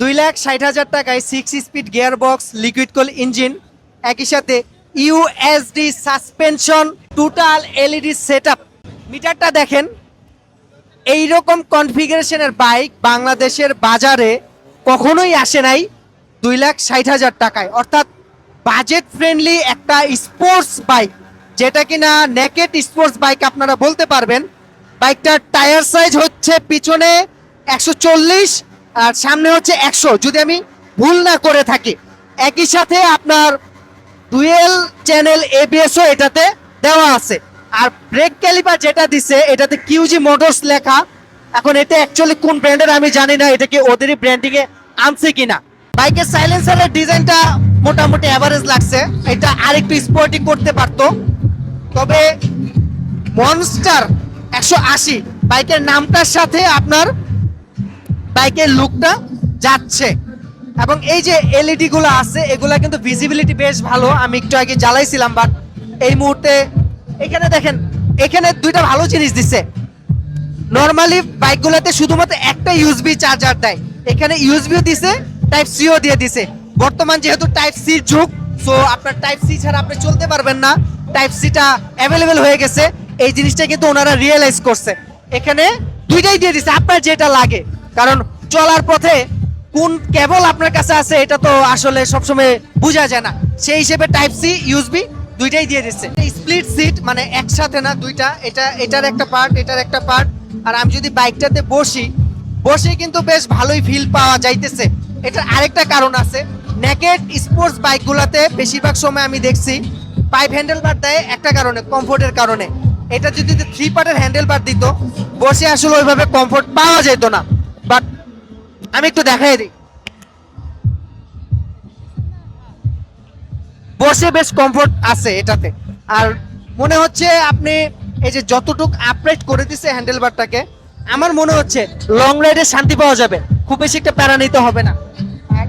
দুই লাখ ষাট হাজার টাকায় six speed gear box liquid cool engine একই সাথে USD suspension total LED set মিটারটা দেখেন, এইরকম কনফিগারেশনের বাইক বাংলাদেশের বাজারে কখনোই আসে নাই দুই লাখ ষাট হাজার টাকায়। অর্থাৎ বাজেট ফ্রেন্ডলি একটা স্পোর্টস বাইক যেটা কিনা নেকেট স্পোর্টস বাইক আপনারা বলতে পারবেন। বাইকটার টায়ার সাইজ হচ্ছে পিছনে একশো চল্লিশ আর সামনে হচ্ছে একশো। যদি আমি ভুল না করে থাকি, একই সাথে আপনার ডুয়েল চ্যানেল এবিএসও এটাতে দেওয়া আছে। আর ব্রেক ক্যালিপার যেটা দিছে, এটাতে কিউজি মোটরস লেখা। এখন এটা অ্যাকচুয়ালি কোন ব্র্যান্ডের আমি জানি না, এটা কি ওদেরই ব্র্যান্ডিং এ আনছে কিনা। বাইকের সাইলেন্সারের ডিজাইনটা মোটামুটি অ্যাভারেজ লাগছে। এটা আরেকটু স্পোর্টিং করতে পারতো। তবে মনস্টার একশো আশি, বাইকের নামটার সাথে আপনার বাইকের লুকটা যাচ্ছে। এবং এই যে এলইডি গুলো আছে, এগুলা কিন্তু ভিজিবিলিটি বেশ ভালো। আমি একটু আগে জ্বালাইছিলাম বাট এই মুহূর্তে এখানে দেখেন, এখানে দুইটা ভালো জিনিস দিছে। নর্মালি বাইকগুলোতে শুধুমাত্র একটা ইউএসবি চার্জার দেয়। এখানে ইউএসবিও দিছে টাইপ সিও দিয়ে দিছে। বর্তমান যেহেতু টাইপ সি যুগ সো আপনার টাইপ সি ছাড়া আপনি চলতে পারবেন না। টাইপ সিটা অ্যাভেলেবেল হয়ে গেছে। এই জিনিসটা কিন্তু ওনারা রিয়েলাইজ করছে। এখানে দুইটাই দিয়ে দিছে, আপনার যেটা লাগে। কারণ চলার পথে কোন কেবল আপনার কাছে আছে, এটা তো আসলে সবসময় বোঝা যায় না। সেই হিসেবে টাইপ সি ইউএসবি দুইটাই দিয়ে দিচ্ছে। স্প্লিট সিট মানে একসাথে না দুইটা, এটা, এটার একটা পার্ট এটার একটা পার্ট আর আমি যদি বাইকটাতে বসি বসে কিন্তু বেশ ভালোই ফিল পাওয়া যাইতেছে। এটার আরেকটা কারণ আছে নেকেট স্পোর্টস বাইকগুলোতে বেশিরভাগ সময় আমি দেখছি পাইপ হ্যান্ডেল বার দেয় একটা কারণে কমফোর্টের কারণে। এটা যদি থ্রি পার্টের হ্যান্ডেল বার দিত, বসে আসলে ওইভাবে কমফোর্ট পাওয়া যেত না। বাট আমি একটু দেখাই দিই। বসে বেশ কমফোর্ট আছে এটাতে। আর মনে হচ্ছে আপনি এই যে যতটুক আপগ্রেড করে দিছে হ্যান্ডেল বারটাকে আমার মনে হচ্ছে লং রাইডে শান্তি পাওয়া যাবে। খুব বেশি একটা প্যারা নিতে হবে না।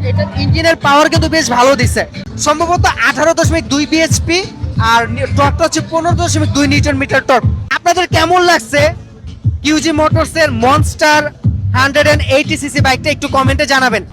এটার ইঞ্জিনের পাওয়ার কিন্তু বেশ ভালো দিছে। সম্ভবত আঠারো দশমিক দুই বিএচপি আর টর্কটা হচ্ছে পনেরো দশমিক দুই নিউটন মিটার টর্ক আপনাদের কেমন লাগছে? QJ মোটরসের monster hundred and eighty CC বাইকটা একটু কমেন্টে জানাবেন।